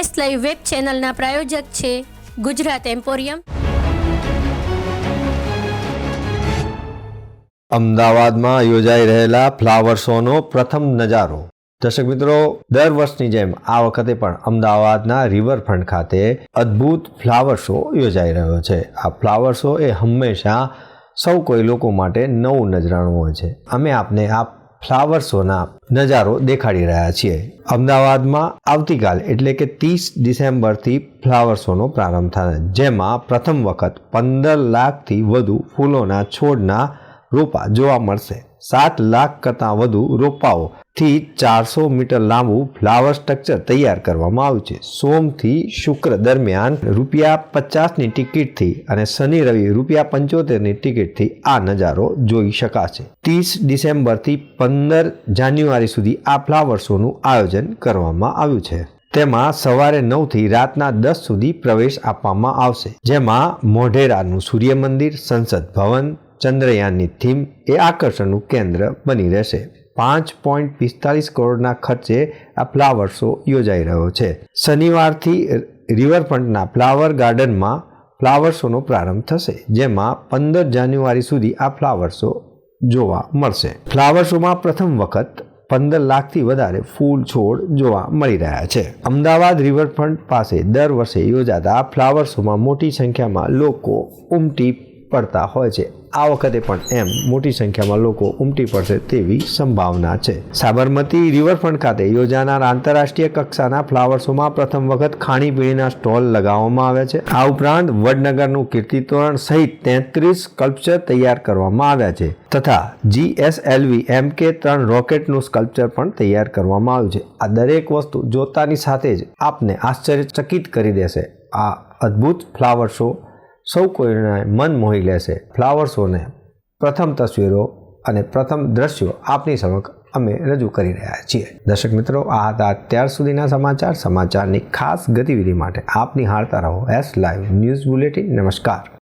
S live web ચેનલના પ્રાયોજક છે Gujarat emporium. અમદાવાદમાં યોજાઈ રહેલા ફ્લાવર શોનો પ્રથમ નજારો. દર્શક મિત્રો, દર વર્ષની જેમ આ વખતે પણ અમદાવાદના રિવરફ્રન્ટ ખાતે અદ્ભુત ફ્લાવર શો યોજાઈ રહ્યો છે. આ ફ્લાવર શો એ હંમેશા સૌ કોઈ લોકો માટે નવું નજરાણું હોય છે. અમે આપને આ ફ્લાવર શોના નજારો દેખાડી રહ્યા છીએ. અમદાવાદમાં આવતીકાલ એટલે કે ત્રીસ ડિસેમ્બરથી ફ્લાવર શોનો પ્રારંભ થાય જેમાં પ્રથમ વખત પંદર લાખથી વધુ ફૂલોના છોડના રોપા જોવા મળશે. સાત લાખ કરતાં વધુ રોપાઓથી ચારસો મીટર લાંબુ ફ્લાવર સ્ટ્રક્ચર તૈયાર કરવામાં આવ્યું છે. સોમથી શુક્ર દરમિયાન રૂપિયા પચાસની ટિકિટથી અને શનિ રવિ રૂપિયા પંચોતેરની ટિકિટથી આ નજારો જોઈ શકાશે. ત્રીસ ડિસેમ્બરથી પંદર જાન્યુઆરી સુધી આ ફ્લાવર શોનું આયોજન કરવામાં આવ્યું છે. તેમાં સવારે નવથી રાતના દસ સુધી પ્રવેશ આપવામાં આવશે. જેમાં મોઢેરાનું સૂર્ય મંદિર સંસદ ભવન ચંદ્રયાનની થીમ એ આકર્ષણનું કેન્દ્ર બની રહેશે. પાંચ પોઈન્ટ પિસ્તાલીસ કરોડના ખર્ચે આ ફ્લાવર શો યોજાઈ રહ્યો છે. શનિવારથી રિવરફ્રન્ટના ફ્લાવર ગાર્ડનમાં ફ્લાવર શોનો પ્રારંભ થશે, જેમાં પંદર જાન્યુઆરી સુધી આ ફ્લાવર શો જોવા મળશે. ફ્લાવર શોમાં પ્રથમ વખત પંદર લાખથી વધારે ફૂલ છોડ જોવા મળી રહ્યા છે. અમદાવાદ રિવરફ્રન્ટ પાસે દર વર્ષે યોજાતા ફ્લાવર શોમાં મોટી સંખ્યામાં લોકો ઉમટી પડતા હોય છે. આ વખતે પણ એમ મોટી સંખ્યામાં લોકો ઉમટી પડશે તેવી સંભાવના છે. સાબરમતી રિવરફ્રન્ટ ખાતે યોજાનાર આંતરરાષ્ટ્રીય કક્ષાના ફ્લાવર શોમાં પ્રથમ વખત ખાણીપીણીના સ્ટોલ લગાવવામાં આવ્યા છે. આ ઉપરાંત વડનગરનું કીર્તિતોરણ સહિત તેત્રીસ સ્કલ્પચર તૈયાર કરવામાં આવ્યા છે તથા જીએસએલવી એમ કે ત્રણ રોકેટનું સ્કલ્પચર પણ તૈયાર કરવામાં આવ્યું છે. આ દરેક વસ્તુ જોતાની સાથે જ આપને આશ્ચર્યચકિત કરી દેશે. આ અદ્ભુત ફ્લાવર શો સૌ કોઈને મન મોહી લેશે ફ્લાવર શોને પ્રથમ તસવીરો અને પ્રથમ દ્રશ્યો આપની સમક્ષ અમે રજૂ કરી રહ્યા છીએ. દર્શક મિત્રો, આ હતા અત્યાર સુધીના સમાચાર. સમાચારની ખાસ ગતિવિધિ માટે આપ નિહાળતા રહો. એસ લાઈવ ન્યૂઝ બુલેટિન નમસ્કાર.